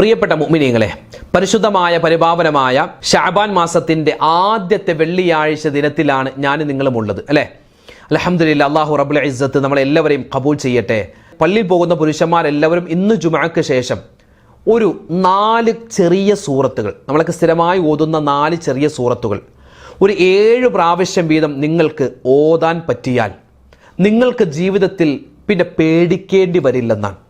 പ്രിയപ്പെട്ട മുമിനിയങ്ങളെ പരിശുദ്ധമായ പരിപാവനമായ ഷാബാൻ മാസത്തിന്റെ ആദ്യത്തെ വെള്ളിയാഴ്ച ദിനത്തിലാണ് ഞാൻ നിങ്ങളും ഉള്ളത് അല്ലേ? അലഹമ്മദില്ല അള്ളാഹു റബുൽ ഇസ്സത്ത് നമ്മളെല്ലാവരെയും കബൂൽ ചെയ്യട്ടെ. പള്ളിയിൽ പോകുന്ന പുരുഷന്മാരെല്ലാവരും ഇന്ന് ജുമാക്ക് ശേഷം ഒരു നാല് ചെറിയ സൂറത്തുകൾ നമ്മളൊക്കെ സ്ഥിരമായി ഓതുന്ന നാല് ചെറിയ സൂറത്തുകൾ. ഒരു ഏഴ് പ്രാവശ്യം വീതം നിങ്ങൾക്ക് ഓതാൻ പറ്റിയാൽ നിങ്ങൾക്ക് ജീവിതത്തിൽ പിന്നെ പേടിക്കേണ്ടി വരില്ലെന്നാണ്.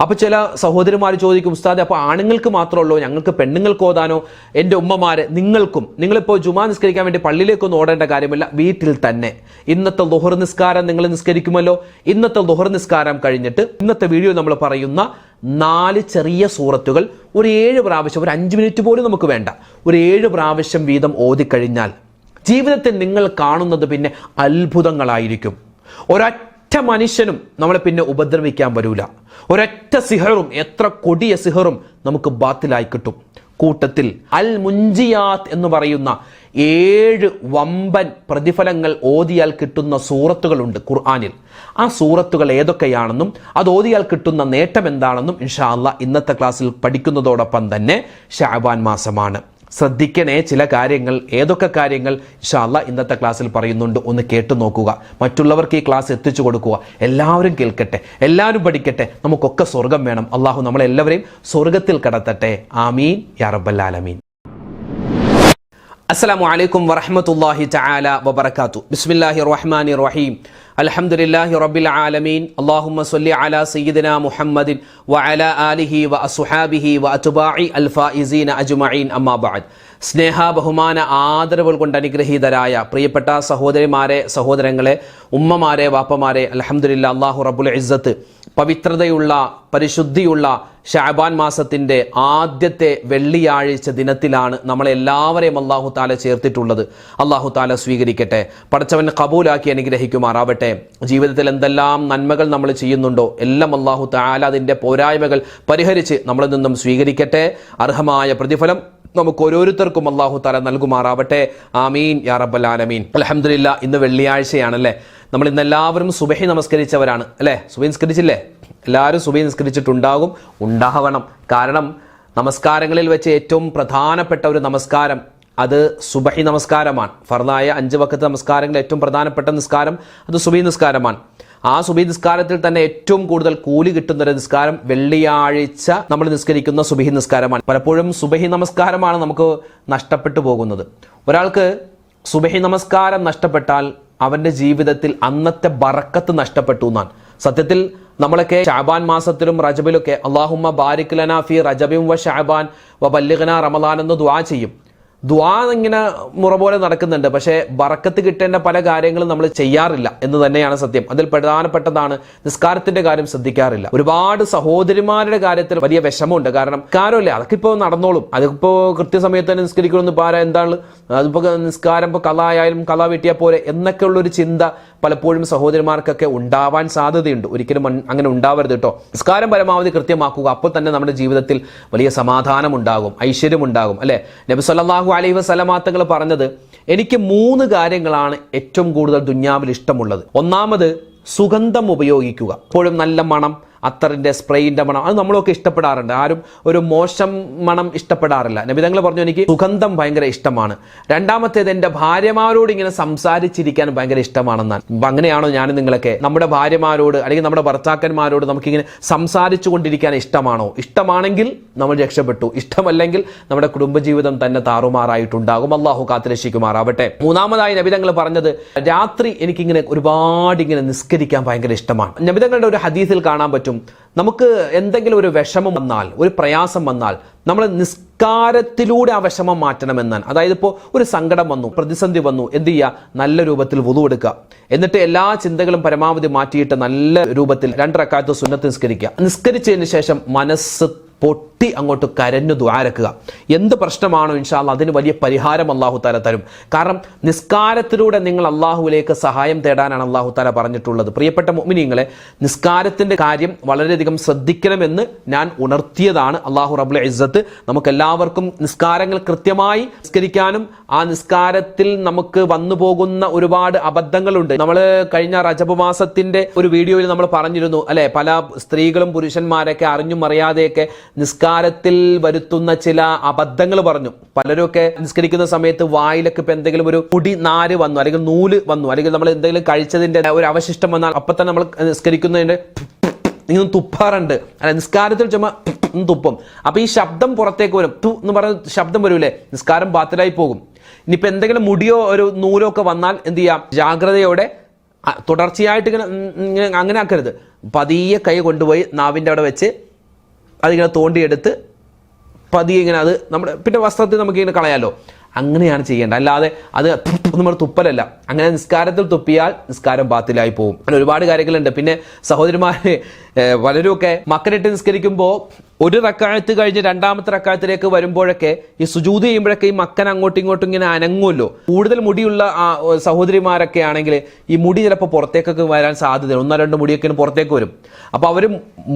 അപ്പോൾ ചില സഹോദരിമാർ ചോദിക്കും ഉസ്താദ് അപ്പോൾ ആണുങ്ങൾക്ക് മാത്രമല്ലോ ഞങ്ങൾക്ക് പെണ്ണുങ്ങൾക്ക് ഓതാനോ? എന്റെ ഉമ്മമാരെ നിങ്ങൾക്കും. നിങ്ങളിപ്പോൾ ജുമാ നിസ്കരിക്കാൻ വേണ്ടി പള്ളിയിലേക്കൊന്നും ഓടേണ്ട കാര്യമില്ല. വീട്ടിൽ തന്നെ. ഇന്നത്തെ ലുഹർ നിസ്കാരം നിങ്ങൾ നിസ്കരിക്കുമല്ലോ? ഇന്നത്തെ ലുഹർ നിസ്കാരം കഴിഞ്ഞിട്ട് ഇന്നത്തെ വീഡിയോ നമ്മൾ പറയുന്ന നാല് ചെറിയ സൂറത്തുകൾ ഒരു ഏഴ് പ്രാവശ്യം ഒരു അഞ്ച് മിനിറ്റ് പോലും നമുക്ക് വേണ്ട. ഒരു ഏഴ് പ്രാവശ്യം വീതം ഓതിക്കഴിഞ്ഞാൽ ജീവിതത്തിൽ നിങ്ങൾ കാണുന്നത് പിന്നെ അത്ഭുതങ്ങളായിരിക്കും. ഒരൊറ്റ മനുഷ്യനും നമ്മളെ പിന്നെ ഉപദ്രവിക്കാൻ വരൂല. ഒരൊറ്റ സിഹറും എത്ര കൊടിയ സിഹറും നമുക്ക് ബാത്തിലായി കിട്ടും. കൂട്ടത്തിൽ അൽ മുഞ്ചിയാത്ത് എന്ന് പറയുന്ന ഏഴ് വമ്പൻ പ്രതിഫലങ്ങൾ ഓതിയാൽ കിട്ടുന്ന സൂറത്തുകളുണ്ട് ഖുർആാനിൽ. ആ സൂറത്തുകൾ ഏതൊക്കെയാണെന്നും അത് ഓതിയാൽ കിട്ടുന്ന നേട്ടം എന്താണെന്നും ഇൻഷാ അല്ലാ ഇന്നത്തെ ക്ലാസ്സിൽ പഠിക്കുന്നതോടൊപ്പം തന്നെ ഷാബാൻ മാസമാണ്. ശ്രദ്ധിക്കണേ ചില കാര്യങ്ങൾ ഏതൊക്കെ കാര്യങ്ങൾ ഇഷാല്ല ഇന്നത്തെ ക്ലാസ്സിൽ പറയുന്നുണ്ട് ഒന്ന് കേട്ടു നോക്കുക. മറ്റുള്ളവർക്ക് ഈ ക്ലാസ് എത്തിച്ചു കൊടുക്കുക. എല്ലാവരും കേൾക്കട്ടെ എല്ലാവരും പഠിക്കട്ടെ നമുക്കൊക്കെ സ്വർഗം വേണം. അള്ളാഹു നമ്മളെല്ലാവരെയും സ്വർഗത്തിൽ കടത്തട്ടെ. ആമീൻ. യാ റബ്ബല്ലാലമീൻ അസ്സലാമു അലൈക്കും വറഹ്മത്തുള്ളാഹി തആല വബറകാതു ബിസ്മില്ലാഹിർ റഹ്മാനിർ റഹീം. അൽഹംദുലില്ലാഹി റബ്ബിൽ ആലമീൻ. അല്ലാഹുമ്മ സല്ലി അല സയ്യിദിനാ മുഹമ്മദിൻ വ അല ആലിഹി വ അസുഹാബിഹി അൽ ഫായിസീന അജ്മഈൻ. അമ്മാ ബഅദ്. സ്നേഹ ബഹുമാന ആദരവുകൾ കൊണ്ട് അനുഗ്രഹീതരായ പ്രിയപ്പെട്ട സഹോദരിമാരെ സഹോദരങ്ങളെ ഉമ്മമാരെ വാപ്പമാരെ അലഹമുല്ല അള്ളാഹു റബ്ബുൽ ഇസ്സത്ത് പവിത്രതയുള്ള പരിശുദ്ധിയുള്ള ഷാബാൻ മാസത്തിന്റെ ആദ്യത്തെ വെള്ളിയാഴ്ച ദിനത്തിലാണ് നമ്മളെല്ലാവരെയും അള്ളാഹു താല ചേർത്തിട്ടുള്ളത്. അള്ളാഹു താല സ്വീകരിക്കട്ടെ. പടച്ചവൻ കബൂലാക്കി അനുഗ്രഹിക്കുമാറാവട്ടെ. ജീവിതത്തിൽ എന്തെല്ലാം നന്മകൾ നമ്മൾ ചെയ്യുന്നുണ്ടോ എല്ലാം അള്ളാഹു താല അതിന്റെ പോരായ്മകൾ പരിഹരിച്ച് നമ്മളിൽ നിന്നും സ്വീകരിക്കട്ടെ. അർഹമായ പ്രതിഫലം നമുക്ക് ഓരോരുത്തർക്കും അള്ളാഹു താല നൽകുമാറാവട്ടെ. ആമീൻ. യാ റബ്ബൽ അലഹമില്ല ഇന്ന് വെള്ളിയാഴ്ചയാണല്ലേ? നമ്മൾ ഇന്ന് എല്ലാവരും സുബഹി നമസ്കരിച്ചവരാണ് അല്ലേ? സുബഹി നിസ്കരിച്ചില്ലേ? എല്ലാവരും സുബഹി നിസ്കരിച്ചിട്ടുണ്ടാകും ഉണ്ടാവണം. കാരണം നമസ്കാരങ്ങളിൽ വെച്ച് ഏറ്റവും പ്രധാനപ്പെട്ട ഒരു നമസ്കാരം അത് സുബഹി നമസ്കാരമാണ്. ഫർദായ അഞ്ച് വക്കത്ത് നമസ്കാരങ്ങളിൽ ഏറ്റവും പ്രധാനപ്പെട്ട നിസ്കാരം അത് സുബി നിസ്കാരമാണ്. ആ സുബി നിസ്കാരത്തിൽ തന്നെ ഏറ്റവും കൂടുതൽ കൂലി കിട്ടുന്ന ഒരു നിസ്കാരം വെള്ളിയാഴ്ച നമ്മൾ നിസ്കരിക്കുന്ന സുബഹി നിസ്കാരമാണ്. പലപ്പോഴും സുബഹി നമസ്കാരമാണ് നമുക്ക് നഷ്ടപ്പെട്ടു പോകുന്നത്. ഒരാൾക്ക് സുബഹി നമസ്കാരം നഷ്ടപ്പെട്ടാൽ അവന്റെ ജീവിതത്തിൽ അന്നത്തെ ബറക്കത്ത് നഷ്ടപ്പെട്ടു എന്നാണ്. സത്യത്തിൽ നമ്മളൊക്കെ ഷാബാൻ മാസത്തിലും റജബിലൊക്കെ അള്ളാഹുമ്മ ബാരിക് ലനാഫി റജബിം വ ഷാബാൻ വ ബല്ലിഖന റമദാൻ എന്ന് ദ്വാ ചെയ്യും. ദ്വാ ഇങ്ങനെ മുറ പോലെ നടക്കുന്നുണ്ട്. പക്ഷേ ബറക്കത്ത് കിട്ടേണ്ട പല കാര്യങ്ങളും നമ്മൾ ചെയ്യാറില്ല എന്ന് തന്നെയാണ് സത്യം. അതിൽ പ്രധാനപ്പെട്ടതാണ് നിസ്കാരത്തിന്റെ കാര്യം ശ്രദ്ധിക്കാറില്ല. ഒരുപാട് സഹോദരിമാരുടെ കാര്യത്തിൽ വലിയ വിഷമമുണ്ട്. കാരണം നിസ്കാരമല്ലേ? അതൊക്കെ ഇപ്പോൾ നടന്നോളും. അതിപ്പോ കൃത്യസമയത്ത് തന്നെ നിസ്കരിക്കണമെന്ന് പാര എന്താണ്? അതിപ്പോ നിസ്കാരം ഇപ്പോൾ കല ആയാലും കല വെട്ടിയാൽ പോലെ എന്നൊക്കെയുള്ള ഒരു ചിന്ത പലപ്പോഴും സഹോദരിമാർക്കൊക്കെ ഉണ്ടാവാൻ സാധ്യതയുണ്ട്. ഒരിക്കലും അങ്ങനെ ഉണ്ടാവരുത് കേട്ടോ. നിസ്കാരം പരമാവധി കൃത്യമാക്കുക. അപ്പോൾ തന്നെ നമ്മുടെ ജീവിതത്തിൽ വലിയ സമാധാനം ഉണ്ടാകും ഐശ്വര്യം ഉണ്ടാകും അല്ലെ? നബി അലൈഹി വസല്ലമാത്തങ്ങൾ പറഞ്ഞത് എനിക്ക് മൂന്ന് കാര്യങ്ങളാണ് ഏറ്റവും കൂടുതൽ ദുന്യാവിൽ ഇഷ്ടമുള്ളത്. ഒന്നാമത് സുഗന്ധം ഉപയോഗിക്കുക. എപ്പോഴും നല്ല മണം അത്തറിന്റെ സ്പ്രേയിന്റെ മണം. അത് നമ്മളൊക്കെ ഇഷ്ടപ്പെടാറുണ്ട്. ആരും ഒരു മോശം മണം ഇഷ്ടപ്പെടാറില്ല. നബിതങ്ങൾ പറഞ്ഞു എനിക്ക് സുഗന്ധം ഭയങ്കര ഇഷ്ടമാണ്. രണ്ടാമത്തേത് എന്റെ ഭാര്യമാരോട് ഇങ്ങനെ സംസാരിച്ചിരിക്കാൻ ഭയങ്കര ഇഷ്ടമാണെന്നാണ്. അങ്ങനെയാണോ ഞാൻ നിങ്ങളൊക്കെ? നമ്മുടെ ഭാര്യമാരോട് അല്ലെങ്കിൽ നമ്മുടെ ഭർത്താക്കന്മാരോട് നമുക്കിങ്ങനെ സംസാരിച്ചു കൊണ്ടിരിക്കാൻ ഇഷ്ടമാണോ? ഇഷ്ടമാണെങ്കിൽ നമ്മൾ രക്ഷപ്പെട്ടു. ഇഷ്ടമല്ലെങ്കിൽ നമ്മുടെ കുടുംബജീവിതം തന്നെ താറുമാറായിട്ടുണ്ടാകും. അള്ളാഹു കാത്തിരക്ഷിക്കുമാറാവട്ടെ. മൂന്നാമതായി നബിതങ്ങൾ പറഞ്ഞത് രാത്രി എനിക്കിങ്ങനെ ഒരുപാട് ഇങ്ങനെ നിസ്കരിക്കാൻ ഭയങ്കര ഇഷ്ടമാണ്. നബിതങ്ങളുടെ ഒരു ഹദീസിൽ കാണാൻ പറ്റും. നമുക്ക് എന്തെങ്കിലും ഒരു വിഷമം വന്നാൽ ഒരു പ്രയാസം വന്നാൽ നമ്മൾ നിസ്കാരത്തിലൂടെ ആ വിഷമം മാറ്റണമെന്നാണ്. അതായത് ഇപ്പോൾ ഒരു സങ്കടം വന്നു പ്രതിസന്ധി വന്നു എന്ത് ചെയ്യുക നല്ല രൂപത്തിൽ വുതു എടുക്കുക. എന്നിട്ട് എല്ലാ ചിന്തകളും പരമാവധി മാറ്റിയിട്ട് നല്ല രൂപത്തിൽ രണ്ടരക്കാലത്ത് സുന്നത്ത് നിസ്കരിക്കുക. നിസ്കരിച്ചതിന് ശേഷം മനസ്സ് പൊട്ടി അങ്ങോട്ട് കരഞ്ഞു ദ്വാരക്കുക എന്ത് പ്രശ്നമാണോ ഇൻഷാല്ല അതിന് വലിയ പരിഹാരം അള്ളാഹു താല തരും. കാരണം നിസ്കാരത്തിലൂടെ നിങ്ങൾ അള്ളാഹുവിലേക്ക് സഹായം തേടാനാണ് അള്ളാഹു താല പറഞ്ഞിട്ടുള്ളത്. പ്രിയപ്പെട്ട മുഅ്മിനീങ്ങളെ നിസ്കാരത്തിന്റെ കാര്യം വളരെയധികം ശ്രദ്ധിക്കണമെന്ന് ഞാൻ ഉണർത്തിയതാണ് അള്ളാഹു റബുൽ ഇസ്സത്ത്. നമുക്ക് എല്ലാവർക്കും നിസ്കാരങ്ങൾ കൃത്യമായി നിസ്കരിക്കാനും ആ നിസ്കാരത്തിൽ നമുക്ക് വന്നു പോകുന്ന ഒരുപാട് അബദ്ധങ്ങളുണ്ട്. നമ്മൾ കഴിഞ്ഞ റജബ് മാസത്തിന്റെ ഒരു വീഡിയോയിൽ നമ്മൾ പറഞ്ഞിരുന്നു അല്ലെ? പല സ്ത്രീകളും പുരുഷന്മാരൊക്കെ അറിഞ്ഞും അറിയാതെയൊക്കെ നിസ്കാരത്തിൽ വരുത്തുന്ന ചില അബദ്ധങ്ങൾ പറഞ്ഞു. പലരുമൊക്കെ നിസ്കരിക്കുന്ന സമയത്ത് വായിലൊക്കെ ഇപ്പൊ എന്തെങ്കിലും ഒരു മുടി നാര് വന്നു അല്ലെങ്കിൽ നൂൽ വന്നു അല്ലെങ്കിൽ നമ്മൾ എന്തെങ്കിലും കഴിച്ചതിന്റെ ഒരു അവശിഷ്ടം വന്നാൽ അപ്പൊ തന്നെ നമ്മൾ നിസ്കരിക്കുന്നതിന്റെ നിങ്ങൾ തുപ്പാറുണ്ട്. അല്ല നിസ്കാരത്തിൽ ചുമ തുപ്പും. അപ്പൊ ഈ ശബ്ദം പുറത്തേക്ക് വരും. തു എന്ന് പറഞ്ഞ ശബ്ദം വരൂലേ? നിസ്കാരം ബാത്തിലായി പോകും. ഇനിയിപ്പോ എന്തെങ്കിലും മുടിയോ ഒരു നൂലോ ഒക്കെ വന്നാൽ എന്ത് ചെയ്യാം? ജാഗ്രതയോടെ തുടർച്ചയായിട്ട് ഇങ്ങനെ ഇങ്ങനെ അങ്ങനെ ആക്കരുത്. പതിയെ കൈ കൊണ്ടുപോയി നാവിന്റെ അവിടെ വെച്ച് അതിങ്ങനെ തോണ്ടിയെടുത്ത് പതിയെ ഇങ്ങനെ അത് നമ്മുടെ പിന്നെ വസ്ത്രത്തിൽ നമുക്ക് ഇങ്ങനെ കളയാലോ. അങ്ങനെയാണ് ചെയ്യേണ്ടത്. അല്ലാതെ അത് നമ്മൾ തുപ്പലല്ല. അങ്ങനെ നിസ്കാരത്തിൽ തുപ്പിയാൽ നിസ്കാരം ബാത്തിലായി പോകും അങ്ങനെ ഒരുപാട് കാര്യങ്ങളുണ്ട്. പിന്നെ സഹോദരിമാരെ പലരുമൊക്കെ മക്കളിട്ട് നിസ്കരിക്കുമ്പോൾ ഒരു റക്കാഴത്ത് കഴിഞ്ഞ് രണ്ടാമത്തെ റക്കാഴത്തിലേക്ക് വരുമ്പോഴൊക്കെ ഈ സുജൂത് ചെയ്യുമ്പോഴൊക്കെ ഈ മക്കൻ അങ്ങോട്ടും ഇങ്ങോട്ടും ഇങ്ങനെ അനങ്ങുമല്ലോ. കൂടുതൽ മുടിയുള്ള സഹോദരിമാരൊക്കെ ആണെങ്കിൽ ഈ മുടി ചിലപ്പോൾ പുറത്തേക്കൊക്കെ വരാൻ സാധ്യത ഒന്നോ രണ്ട് മുടിയൊക്കെ പുറത്തേക്ക് വരും. അപ്പോൾ അവർ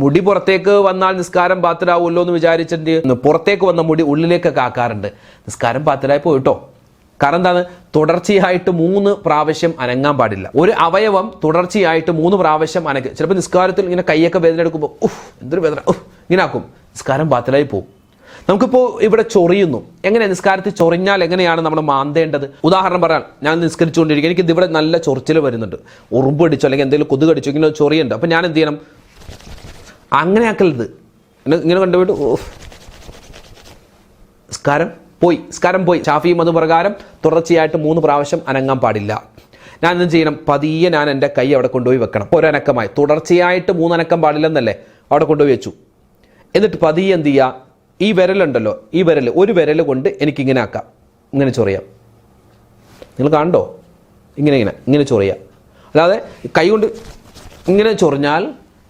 മുടി പുറത്തേക്ക് വന്നാൽ നിസ്കാരം പാത്രാവുമല്ലോ എന്ന് വിചാരിച്ചിട്ട് പുറത്തേക്ക് വന്ന മുടി ഉള്ളിലേക്കൊക്കെ ആക്കാറുണ്ട്. നിസ്കാരം ബാത്തിലായി പോയിട്ടോ? കാരണം എന്താണ്? തുടർച്ചയായിട്ട് മൂന്ന് പ്രാവശ്യം അനങ്ങാൻ പാടില്ല. ഒരു അവയവം തുടർച്ചയായിട്ട് മൂന്ന് പ്രാവശ്യം അനക്ക് ചിലപ്പോൾ നിസ്കാരത്തിൽ ഇങ്ങനെ കൈയൊക്കെ വേദന എടുക്കുമ്പോൾ ഉഫ് എന്തൊരു വേദന ഉഫ്. ഇങ്ങനെ ആക്കും നിസ്കാരം ബാത്തിലായി പോകും നമുക്കിപ്പോൾ ഇവിടെ ചൊറിയുന്നു. എങ്ങനെ നിസ്കാരത്തിൽ ചൊറിഞ്ഞാൽ എങ്ങനെയാണ് നമ്മൾ മാന്തേണ്ടത്? ഉദാഹരണം പറയാൻ ഞാൻ നിസ്കരിച്ചുകൊണ്ടിരിക്കും. എനിക്ക് ഇവിടെ നല്ല ചൊറിച്ചിൽ വരുന്നുണ്ട്. ഉറുമ്പ് അടിച്ചോ അല്ലെങ്കിൽ എന്തെങ്കിലും കൊതുക് അടിച്ചോ ഇങ്ങനെ ചൊറിയുണ്ട്. അപ്പം ഞാൻ എന്ത് ചെയ്യണം? അങ്ങനെ ആക്കരുത്. ഇങ്ങനെ- കണ്ടുപോയിട്ട് ഓ. സ്കാരം പോയി. സ്കാരം പോയി. ഷാഫി അത് പ്രകാരം തുടർച്ചയായിട്ട് മൂന്ന് പ്രാവശ്യം അനങ്ങാൻ പാടില്ല. ഞാൻ എന്ത് ചെയ്യണം? പതിയെ ഞാൻ എന്റെ കൈ അവിടെ കൊണ്ടുപോയി വെക്കണം. ഒരനക്കമായി. തുടർച്ചയായിട്ട് മൂന്നനക്കം പാടില്ലെന്നല്ലേ? അവിടെ കൊണ്ടുപോയി വെച്ചു. എന്നിട്ട് പതിയെ എന്ത് ചെയ്യുക ഈ വിരലുണ്ടല്ലോ ഈ വിരൽ ഒരു വിരൽ കൊണ്ട് എനിക്കിങ്ങനെ ആക്കാം. ഇങ്ങനെ ചൊറിയാം. നിങ്ങൾ കണ്ടോ? ഇങ്ങനെ ഇങ്ങനെ ഇങ്ങനെ ചൊറിയാം. അല്ലാതെ കൈ കൊണ്ട് ഇങ്ങനെ ചൊറിഞ്ഞാൽ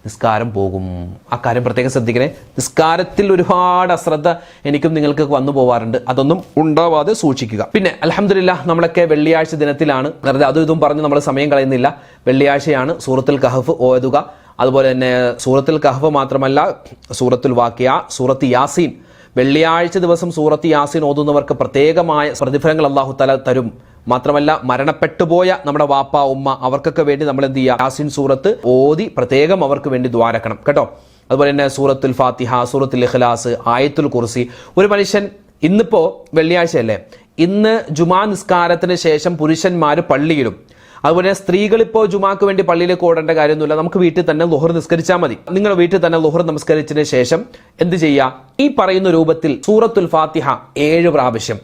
നിസ്കാരം പോകും. ആ കാര്യം പ്രത്യേകം ശ്രദ്ധിക്കണേ. നിസ്കാരത്തിൽ ഒരുപാട് അശ്രദ്ധ എനിക്കും നിങ്ങൾക്ക് വന്നു പോവാറുണ്ട്. അതൊന്നും ഉണ്ടാവാതെ സൂക്ഷിക്കുക. പിന്നെ അലഹമില്ല നമ്മളൊക്കെ വെള്ളിയാഴ്ച ദിനത്തിലാണ്. അതും ഇതും പറഞ്ഞ് നമ്മൾ സമയം കളയുന്നില്ല. വെള്ളിയാഴ്ചയാണ് സൂറത്തുൽ കഹഫ് ഓതുക. അതുപോലെ തന്നെ സൂറത്തിൽ കഹഫ് മാത്രമല്ല സൂറത്തുൽ വാക്യ സൂറത്ത് യാസീൻ. വെള്ളിയാഴ്ച ദിവസം സൂറത്ത് യാസീൻ ഓതുന്നവർക്ക് പ്രത്യേകമായ പ്രതിഫലങ്ങൾ അള്ളാഹു തല തരും. മാത്രമല്ല മരണപ്പെട്ടുപോയ നമ്മുടെ വാപ്പ ഉമ്മ അവർക്കൊക്കെ വേണ്ടി നമ്മൾ എന്ത് ചെയ്യുക യാസീൻ സൂറത്ത് ഓതി പ്രത്യേകം അവർക്ക് വേണ്ടി ദ്വാരക്കണം കേട്ടോ? അതുപോലെ തന്നെ സൂറത്തുൽ ഫാത്തിഹ സൂറത്തുൽ ഇഖ്ലാസ് ആയത്തുൽ കുർസി. ഒരു മനുഷ്യൻ ഇന്നിപ്പോ വെള്ളിയാഴ്ചയല്ലേ? ഇന്ന് ജുമാ നിസ്കാരത്തിന് ശേഷം പുരുഷന്മാർ പള്ളിയിലും അതുപോലെ സ്ത്രീകൾ ഇപ്പോൾ ജുമാക്ക് വേണ്ടി പള്ളിയിലേക്ക് ഓടേണ്ട കാര്യമൊന്നുമില്ല. നമുക്ക് വീട്ടിൽ തന്നെ ലുഹർ നിസ്കരിച്ചാൽ മതി. നിങ്ങൾ വീട്ടിൽ തന്നെ ലുഹർ നമസ്കരിച്ചതിന് ശേഷം എന്ത് ചെയ്യുക ഈ പറയുന്ന രൂപത്തിൽ സൂറത്തുൽ ഫാത്തിഹ ഏഴ് പ്രാവശ്യം.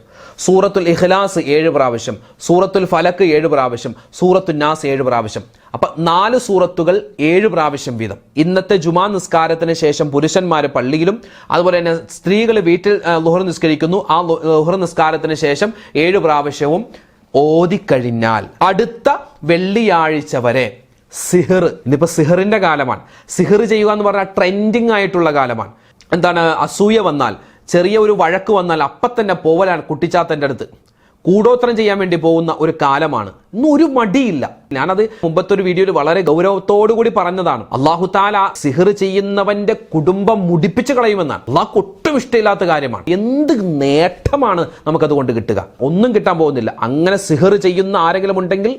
സൂറത്തുൽ ഇഖ്ലാസ് ഏഴ് പ്രാവശ്യം. സൂറത്തുൽ ഫലക്ക് ഏഴ് പ്രാവശ്യം. സൂറത്തുൽ നാസ് ഏഴ് പ്രാവശ്യം. അപ്പൊ നാല് സൂറത്തുകൾ ഏഴ് പ്രാവശ്യം വീതം. ഇന്നത്തെ ജുമാ നിസ്കാരത്തിന് ശേഷം പുരുഷന്മാർ പള്ളിയിലും അതുപോലെ തന്നെ സ്ത്രീകൾ വീട്ടിൽ ലുഹർ നിസ്കരിക്കുന്നു. ആ ലുഹർ നിസ്കാരത്തിന് ശേഷം ഏഴ് പ്രാവശ്യവും ഓതിക്കഴിഞ്ഞാൽ അടുത്ത വെള്ളിയാഴ്ച വരെ സിഹർ ഇന്നിപ്പോൾ സിഹറിന്റെ കാലമാണ്. സിഹർ ചെയ്യുക എന്ന് പറഞ്ഞാൽ ട്രെൻഡിങ് ആയിട്ടുള്ള കാലമാണ്. എന്താണ്? അസൂയ വന്നാൽ ചെറിയ ഒരു വഴക്ക് വന്നാൽ അപ്പം തന്നെ പോവലാണ് കുട്ടിച്ചാത്തന്റെ അടുത്ത്. കൂടോത്രം ചെയ്യാൻ വേണ്ടി പോകുന്ന ഒരു കാലമാണ്. ഇന്നും ഒരു മടിയില്ല. ഞാനത് മുമ്പത്തെ ഒരു വീഡിയോയിൽ വളരെ ഗൗരവത്തോടു കൂടി പറഞ്ഞതാണ്. അള്ളാഹു താല സിഹർ ചെയ്യുന്നവന്റെ കുടുംബം മുടിപ്പിച്ചു കളയുമെന്നാണ്. അള്ളാഹ് ഒട്ടും ഇഷ്ടമില്ലാത്ത കാര്യമാണ്. എന്ത് നേട്ടമാണ് നമുക്കത് കൊണ്ട് കിട്ടുക? ഒന്നും കിട്ടാൻ പോകുന്നില്ല. അങ്ങനെ സിഹർ ചെയ്യുന്ന ആരെങ്കിലും ഉണ്ടെങ്കിൽ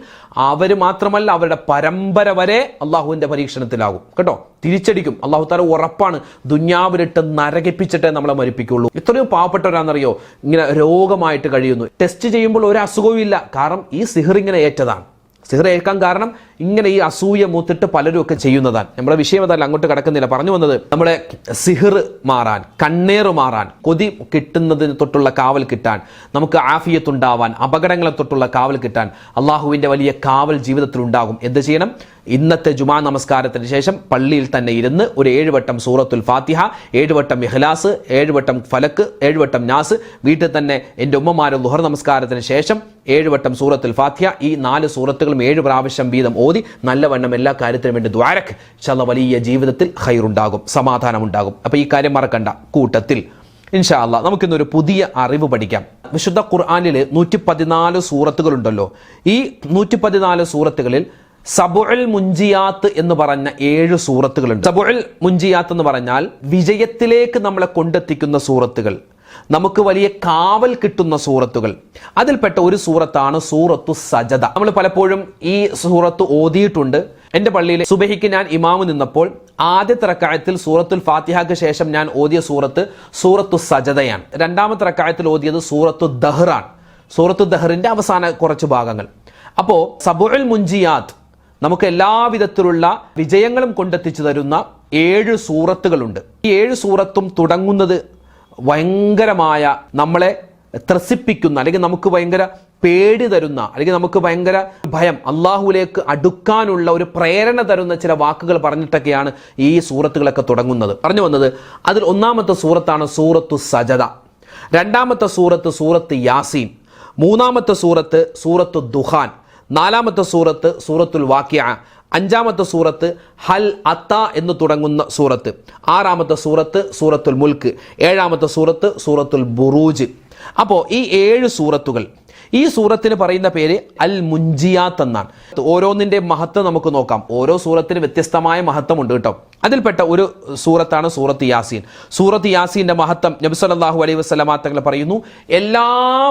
അവർ മാത്രമല്ല അവരുടെ പരമ്പര വരെ അള്ളാഹുവിന്റെ പരീക്ഷണത്തിലാകും. കേട്ടോ? തിരിച്ചടിക്കും. അള്ളാഹു താല ഉറപ്പാണ് ദുഞ്ഞാവിലിട്ട് നരകിപ്പിച്ചിട്ടേ നമ്മളെ മരിപ്പിക്കുള്ളൂ. ഇത്രയും പാവപ്പെട്ടവരാണെന്നറിയോ? ഇങ്ങനെ രോഗമായിട്ട് കഴിയുന്നു. ടെസ്റ്റ് ചെയ്യുമ്പോൾ ഒരു അസുഖവും ഇല്ല കാരണം ഈ സിഹർ ഇങ്ങനെ ഏറ്റതാണ്. സിഹർ ഏൽക്കാൻ കാരണം ഇങ്ങനെ ഈ അസൂയ മൂത്തിട്ട് പലരും ഒക്കെ ചെയ്യുന്നതാണ്. നമ്മുടെ വിഷയം അതല്ല അങ്ങോട്ട് കിടക്കുന്നില്ല. പറഞ്ഞു വന്നത് നമ്മുടെ സിഹിർ മാറാൻ കണ്ണേർ മാറാൻ കൊതി കിട്ടുന്നതിന് തൊട്ടുള്ള കാവൽ കിട്ടാൻ നമുക്ക് ആഫിയത്തുണ്ടാവാൻ അപകടങ്ങളെ തൊട്ടുള്ള കാവൽ കിട്ടാൻ അള്ളാഹുവിന്റെ വലിയ കാവൽ ജീവിതത്തിൽ ഉണ്ടാകും. എന്ത് ചെയ്യണം? ഇന്നത്തെ ജുമാ നമസ്കാരത്തിന് ശേഷം പള്ളിയിൽ തന്നെ ഇരുന്ന് ഒരു ഏഴുവട്ടം സൂറത്തുൽ ഫാത്തിഹ ഏഴുവട്ടം ഇഹ്ലാസ് ഏഴുവട്ടം ഫലക്ക് ഏഴുവട്ടം നാസ് വീട്ടിൽ തന്നെ എന്റെ ഉമ്മമാരും ലുഹർ നമസ്കാരത്തിന് ശേഷം ഏഴുവട്ടം സൂറത്തുൽ ഫാത്തിഹ ഈ നാല് സൂറത്തുകളും ഏഴ് പ്രാവശ്യം വീതം ഓതി നല്ലവണ്ണം എല്ലാ കാര്യത്തിനും വേണ്ടി ദ്വാരക് ചല വലിയ ജീവിതത്തിൽ ഹൈറുണ്ടാകും സമാധാനം ഉണ്ടാകും അപ്പോൾ ഈ കാര്യം മറക്കണ്ട കൂട്ടത്തിൽ. ഇൻഷാ അല്ലാ നമുക്കിന്നൊരു പുതിയ അറിവ് പഠിക്കാം. വിശുദ്ധ ഖുർആാനിൽ നൂറ്റി പതിനാല് സൂറത്തുകളുണ്ടല്ലോ. ഈ നൂറ്റി പതിനാല് സൂറത്തുകളിൽ സബുൽ മുഞ്ചിയാത്ത് എന്ന് പറഞ്ഞ ഏഴ് സൂറത്തുകളുണ്ട്. സബുൽ മുഞ്ചിയാത്ത് എന്ന് പറഞ്ഞാൽ വിജയത്തിലേക്ക് നമ്മളെ കൊണ്ടെത്തിക്കുന്ന സൂറത്തുകൾ. നമുക്ക് വലിയ കാവൽ കിട്ടുന്ന സൂറത്തുകൾ. അതിൽപ്പെട്ട ഒരു സൂറത്താണ് സൂറത്തു സജത നമ്മൾ പലപ്പോഴും ഈ സൂറത്ത് ഓതിയിട്ടുണ്ട്. എന്റെ പള്ളിയിൽ സുബഹിക്ക് ഞാൻ ഇമാമ് നിന്നപ്പോൾ ആദ്യത്തെ റക്കായത്തിൽ സൂറത്തുൽ ഫാത്തിഹയ്ക്ക് ശേഷം ഞാൻ ഓതിയ സൂറത്ത് സൂറത്തു സജതയാണ് രണ്ടാമത്തെ റക്കായത്തിൽ ഓതിയത് സൂറത്തു ദഹ്റാൻ സൂറത്തു ദഹറിന്റെ അവസാന കുറച്ച് ഭാഗങ്ങൾ. അപ്പോൾ സബുൽ മുഞ്ചിയാത്ത് നമുക്ക് എല്ലാവിധത്തിലുള്ള വിജയങ്ങളും കൊണ്ടെത്തിച്ചു തരുന്ന ഏഴ് സൂറത്തുകളുണ്ട്. ഈ ഏഴ് സൂറത്തും തുടങ്ങുന്നത് ഭയങ്കരമായ നമ്മളെ ത്രസിപ്പിക്കുന്ന അല്ലെങ്കിൽ നമുക്ക് ഭയങ്കര പേടി തരുന്ന അല്ലെങ്കിൽ നമുക്ക് ഭയങ്കര ഭയം അള്ളാഹുലേക്ക് അടുക്കാനുള്ള ഒരു പ്രേരണ തരുന്ന ചില വാക്കുകൾ പറഞ്ഞിട്ടൊക്കെയാണ് ഈ സൂറത്തുകളൊക്കെ തുടങ്ങുന്നത്. പറഞ്ഞു വന്നത് അതിൽ ഒന്നാമത്തെ സൂറത്താണ് സൂറത്തു സജത രണ്ടാമത്തെ സൂറത്ത് സൂറത്ത് യാസീൻ. മൂന്നാമത്തെ സൂറത്ത് സൂറത്ത് ദുഹാൻ. നാലാമത്തെ സൂറത്ത് സൂറത്തുൽ വാക്യ അഞ്ചാമത്തെ സൂറത്ത് ഹൽ അത്ത എന്ന് തുടങ്ങുന്ന സൂറത്ത് ആറാമത്തെ സൂറത്ത് സൂറത്തുൽ മുൽക്ക് ഏഴാമത്തെ സൂറത്ത് സൂറത്തുൽ ബുറൂജ്. അപ്പോൾ ഈ ഏഴ് സൂറത്തുകൾ ഈ സൂറത്തിന് പറയുന്ന പേര് അൽ മുഞ്ചിയാത്ത് എന്നാണ്. ഓരോന്നിന്റെ മഹത്വം നമുക്ക് നോക്കാം. ഓരോ സൂറത്തിന് വ്യത്യസ്തമായ മഹത്വമുണ്ട് കേട്ടോ. അതിൽപ്പെട്ട ഒരു സൂറത്താണ് സൂറത്ത് യാസീൻ. സൂറത്ത് യാസീന്റെ മഹത്വം നബിസ്വല്ലാഹു അലൈഹി വസല്ലമ തങ്ങൾ പറയുന്നു എല്ലാ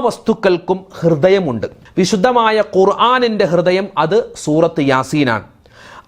വസ്തുക്കൾക്കും ഹൃദയമുണ്ട്. വിശുദ്ധമായ ഖുർആാനിന്റെ ഹൃദയം അത് സൂറത്ത് യാസീനാണ്.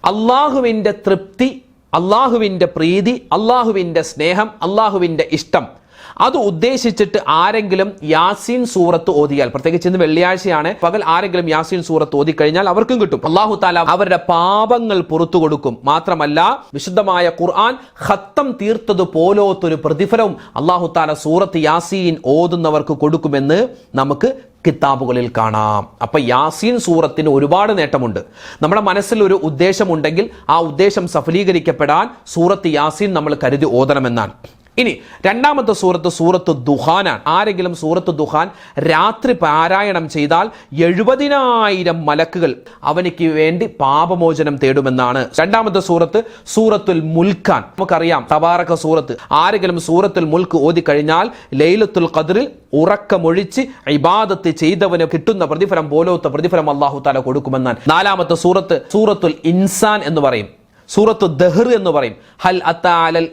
അള്ളാഹുവിന്റെ തൃപ്തി അള്ളാഹുവിന്റെ പ്രീതി അള്ളാഹുവിന്റെ സ്നേഹം അള്ളാഹുവിന്റെ ഇഷ്ടം അത് ഉദ്ദേശിച്ചിട്ട് ആരെങ്കിലും യാസീൻ സൂറത്ത് ഓതിയാൽ പ്രത്യേകിച്ച് ഇന്ന് വെള്ളിയാഴ്ചയാണ് പകൽ ആരെങ്കിലും യാസീൻ സൂറത്ത് ഓതി കഴിഞ്ഞാൽ അവർക്കും കിട്ടും. അള്ളാഹു താല അവരുടെ പാപങ്ങൾ പുറത്തു കൊടുക്കും. മാത്രമല്ല വിശുദ്ധമായ ഖുർആൻ ഹത്തം തീർത്തത് പോലോത്തൊരു പ്രതിഫലവും അള്ളാഹു താല സൂറത്ത് യാസീൻ ഓതുന്നവർക്ക് കൊടുക്കുമെന്ന് നമുക്ക് കിതാബുകളിൽ കാണാം. അപ്പൊ യാസീൻ സൂറത്തിന് ഒരുപാട് നേട്ടമുണ്ട്. നമ്മുടെ മനസ്സിൽ ഒരു ഉദ്ദേശമുണ്ടെങ്കിൽ ആ ഉദ്ദേശം സഫലീകരിക്കപ്പെടാൻ സൂറത്ത് യാസീൻ നമ്മൾ കരുതി ഓതണമെന്നാണ്. ഇനി രണ്ടാമത്തെ സൂറത്ത് സൂറത്ത് ദുഹാനാണ്. ആരെങ്കിലും സൂറത്ത് ദുഹാൻ രാത്രി പാരായണം ചെയ്താൽ എഴുപതിനായിരം മലക്കുകൾ അവനിക്ക് വേണ്ടി പാപമോചനം തേടുമെന്നാണ്. രണ്ടാമത്തെ സൂറത്ത് സൂറത്തുൽ മുൽഖാൻ നമുക്കറിയാം തബാറക സൂറത്ത്. ആരെങ്കിലും സൂറത്തുൽ മുൽക്ക് ഓതി കഴിഞ്ഞാൽ ലൈലത്തുൽ ഖദറിൽ ഉറക്കമൊഴിച്ച് ഇബാദത്ത് ചെയ്തവന് കിട്ടുന്ന പ്രതിഫലം പോലോത്ത പ്രതിഫലം അള്ളാഹു താല കൊടുക്കുമെന്നാണ്. നാലാമത്തെ സൂറത്ത് സൂറത്തുൽ ഇൻസാൻ എന്ന് പറയും. സൂറത്ത് ദഹർ എന്ന് പറയും. ഹൽ അത്താലൽ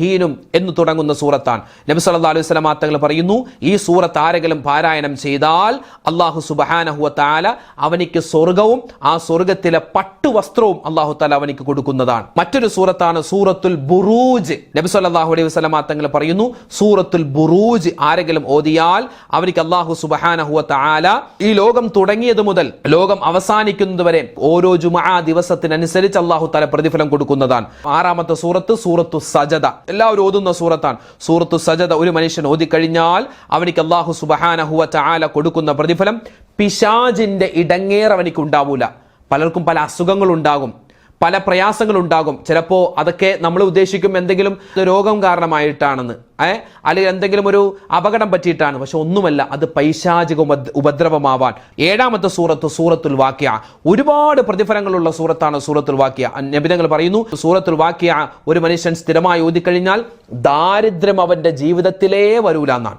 ഹീനും എന്ന് തുടങ്ങുന്ന സൂറത്താണ്. നബി സല്ലല്ലാഹു അലൈഹി വസല്ലം തങ്ങൾ പറയുന്നു ഈ സൂറത്ത് ആരെങ്കിലും പാരായണം ചെയ്താൽ അള്ളാഹു സുബ്ഹാനഹു തആല അവനിക്ക് സ്വർഗവും ആ സ്വർഗത്തിലെ പട്ടു വസ്ത്രവും അള്ളാഹു താല അവനിക്ക് കൊടുക്കുന്നതാണ്. മറ്റൊരു സൂറത്താണ് സൂറത്തുൽ ബുറൂജ്. നബി സല്ലല്ലാഹു അലൈഹി വസല്ലം തങ്ങൾ പറയുന്നു സൂറത്തുൽ ബുറൂജ് ആരെങ്കിലും ഓതിയാൽ അവനിക്ക് അള്ളാഹു സുബ്ഹാനഹു തആല ഈ ലോകം തുടങ്ങിയത് മുതൽ ലോകം അവസാനിക്കുന്നത് വരെ ഓരോ ജുമാ ദിവസത്തിനനുസരിച്ച് അള്ളാഹു താല പ്രതിഫലം കൊടുക്കുന്നതാണ്. ആറാമത്തെ സൂറത്ത് സൂറത്തു സജദ. എല്ലാവരും ഓതുന്ന സൂറത്താണ്. സൂറത്തു സജദ ഒരു മനുഷ്യൻ ഓതിക്കഴിഞ്ഞാൽ അവനിക്ക് അള്ളാഹു സുബഹാനഹുവ ചാല കൊടുക്കുന്ന പ്രതിഫലം പിശാജിന്റെ ഇടങ്ങേർ അവനിക്ക് ഉണ്ടാവൂല പലർക്കും പല അസുഖങ്ങളുണ്ടാകും. പല പ്രയാസങ്ങളുണ്ടാകും. ചിലപ്പോൾ അതൊക്കെ നമ്മൾ ഉദ്ദേശിക്കും എന്തെങ്കിലും രോഗം കാരണമായിട്ടാണെന്ന്. ഏ? അല്ലെങ്കിൽ എന്തെങ്കിലും ഒരു അപകടം പറ്റിയിട്ടാണ്. പക്ഷെ ഒന്നുമല്ല അത് പൈശാചിക ഉപദ്രവമാവാൻ. ഏഴാമത്തെ സൂറത്ത് സൂറത്തുൽ വാക്യ ഒരുപാട് പ്രതിഫലങ്ങളുള്ള സൂറത്താണ് സൂറത്തുൽ വാക്യ നബിതങ്ങൾ പറയുന്നു സൂറത്തുൽ വാക്യ ഒരു മനുഷ്യൻ സ്ഥിരമായി ഓതിക്കഴിഞ്ഞാൽ ദാരിദ്ര്യം അവന്റെ ജീവിതത്തിലേ വരൂല എന്നാണ്.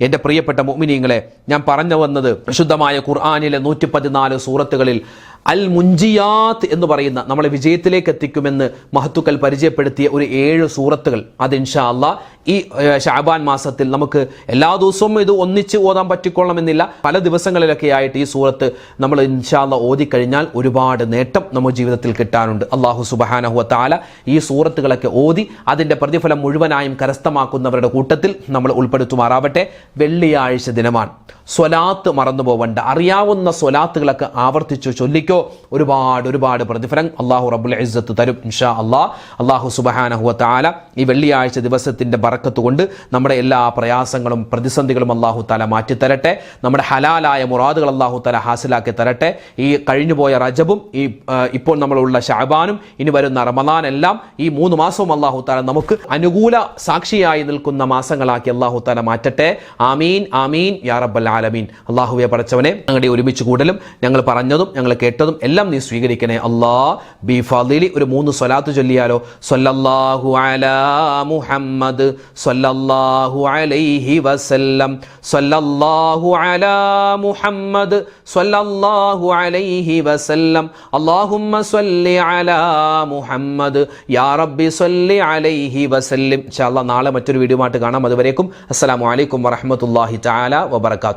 എന്റെ പ്രിയപ്പെട്ട മുഅ്മിനീങ്ങളെ ഞാൻ പറഞ്ഞു വന്നത് വിശുദ്ധമായ ഖുർആാനിലെ നൂറ്റി പതിനാല് സൂറത്തുകളിൽ അൽ മുഞ്ചിയാത്ത് എന്ന് പറയുന്ന നമ്മളെ വിജയത്തിലേക്ക് എത്തിക്കുമെന്ന് മഹത്തുക്കൾ പരിചയപ്പെടുത്തിയ ഒരു ഏഴ് സൂറത്തുകൾ. അത് ഇൻഷാ അല്ല ഈ ഷാബാൻ മാസത്തിൽ നമുക്ക് എല്ലാ ദിവസവും ഇത് ഒന്നിച്ച് ഓതാൻ പറ്റിക്കൊള്ളണമെന്നില്ല. പല ദിവസങ്ങളിലൊക്കെ ആയിട്ട് ഈ സൂറത്ത് നമ്മൾ ഇൻഷാ അല്ലാ ഓതിക്കഴിഞ്ഞാൽ ഒരുപാട് നേട്ടം നമ്മുടെ ജീവിതത്തിൽ കിട്ടാനുണ്ട്. അള്ളാഹു സുബഹാനഹുവ താല ഈ സൂറത്തുകളൊക്കെ ഓതി അതിന്റെ പ്രതിഫലം മുഴുവനായും കരസ്ഥമാക്കുന്നവരുടെ കൂട്ടത്തിൽ നമ്മൾ ഉൾപ്പെടുത്തുമാറാവട്ടെ. വെള്ളിയാഴ്ച ദിനമാണ്. സ്വലാത്ത് മറന്നു പോവണ്ട അറിയാവുന്ന സ്വലാത്തുകളൊക്കെ ആവർത്തിച്ചു ചൊല്ലിക്കോ ഒരുപാട് ഒരുപാട് പ്രതിഫലം അള്ളാഹു റബുൽ ഇസ്സത്ത് തരും ഇൻഷാ അള്ളാഹ് അള്ളാഹു സുബഹാനഹുവ താല ഈ വെള്ളിയാഴ്ച ദിവസത്തിന്റെ ബറക്കത്ത് കൊണ്ട് നമ്മുടെ എല്ലാ പ്രയാസങ്ങളും പ്രതിസന്ധികളും അള്ളാഹു താല മാറ്റിത്തരട്ടെ. നമ്മുടെ ഹലാലായ മുറാദുകൾ അള്ളാഹു താല ഹാസിലാക്കി തരട്ടെ. ഈ കഴിഞ്ഞുപോയ റജബും ഈ ഇപ്പോൾ നമ്മളുള്ള ഷാബാനും ഇനി വരുന്ന റമദാൻ എല്ലാം ഈ മൂന്ന് മാസവും അള്ളാഹു താല നമുക്ക് അനുകൂല സാക്ഷിയായി നിൽക്കുന്ന മാസങ്ങളാക്കി അള്ളാഹു താല മാറ്റട്ടെ. ആമീൻ ആമീൻ യാ റബ്ബൽ ആലമീൻ. അള്ളാഹുവെ പടച്ചവനെ ഞങ്ങളുടെ ഒരുമിച്ച് കൂടലും ഞങ്ങൾ പറഞ്ഞതും ഞങ്ങൾ കേട്ടതും എല്ലാം നീ സ്വീകരിക്കണേ. അള്ളാ ബി ഫളിലി ഒരു മൂന്ന് സ്വലാത്ത് ചൊല്ലിയാലോ? സ്വല്ലല്ലാഹു അലാ മുഹമ്മദ് സ്വല്ലല്ലാഹു അലൈഹി വസല്ലം. സ്വല്ലല്ലാഹു അലാ മുഹമ്മദ് സ്വല്ലല്ലാഹു അലൈഹി വസല്ലം. അല്ലാഹുമ്മ സ്വല്ലി അലാ മുഹമ്മദ്. യാ റബ്ബി സ്വല്ലി അലൈഹി വസല്ലം. ഇൻഷാ നാളെ മറ്റൊരു വീഡിയോ ആയിട്ട് കാണാം. അതുവരേക്കും അസ്സലാമു അലൈക്കും വറഹ്മത്തുള്ളാഹി തആല വബറകാതുഹു.